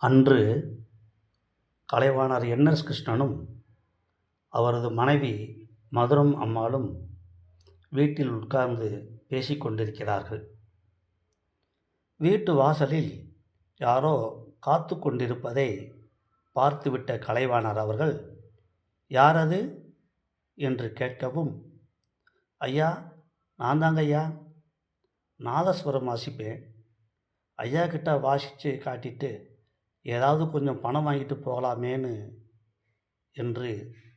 அன்று கலைவாணர் என்எஸ் கிருஷ்ணனும் அவரது மனைவி மதுரம் அம்மாளும் வீட்டில் உட்கார்ந்து பேசிக்கொண்டிருக்கிறார்கள் வீட்டு வாசலில் யாரோ காத்து கொண்டிருப்பதை பார்த்துவிட்ட கலைவாணர் அவர்கள் யாரது? என்று கேட்கவும் ஐயா நான் தாங்க ஐயா. நாதஸ்வரம் வாசிப்பேன். ஐயா கிட்ட வாசித்து காட்டிட்டு ஏதாவது கொஞ்சம் பணம் வாங்கிட்டு போகலாமேன்னு என்று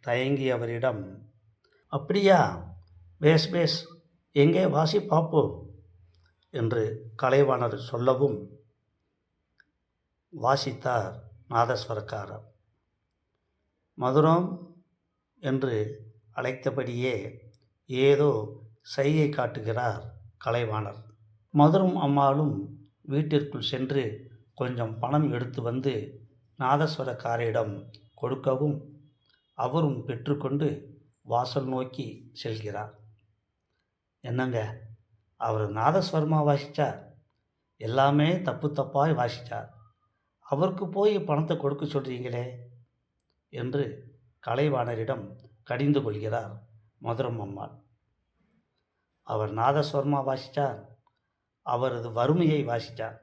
தயங்கியவரிடம் அப்படியா பேஸ் பேஸ் எங்கே வாசி பார்ப்போம் என்று கலைவாணர் சொல்லவும் வாசித்தார் நாதஸ்வரக்காரர். மதுரம் என்று அழைத்தபடியே ஏதோ சைகை காட்டுகிறார் கலைவாணர். மதுரம் அம்மாளும் வீட்டிற்குள் சென்று கொஞ்சம் பணம் எடுத்து வந்து நாதஸ்வரக்காரிடம் கொடுக்கவும் அவரும் பெற்றுக்கொண்டு வாசல் நோக்கி செல்கிறார். என்னங்க? அவர் நாதஸ்வரமா வாசித்தார் எல்லாமே தப்பு தப்பாய் வாசித்தார் அவருக்கு போய் பணத்தை கொடுக்க சொல்கிறீங்களே என்று கலைவாணரிடம் கடிந்து கொள்கிறார் மதுரம் அம்மாள். அவர் நாதஸ்வரமா வாசித்தார் அவரது வறுமையை வாசித்தார்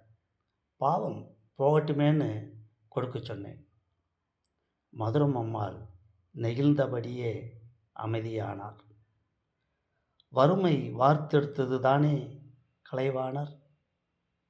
பாவம் போகட்டுமேன்னு கொடுக்க சொன்னேன். மதுரம் அம்மாள் நெகிழ்ந்தபடியே அமைதியானார். வறுமை வார்த்தெடுத்தது தானே கலைவாணர்?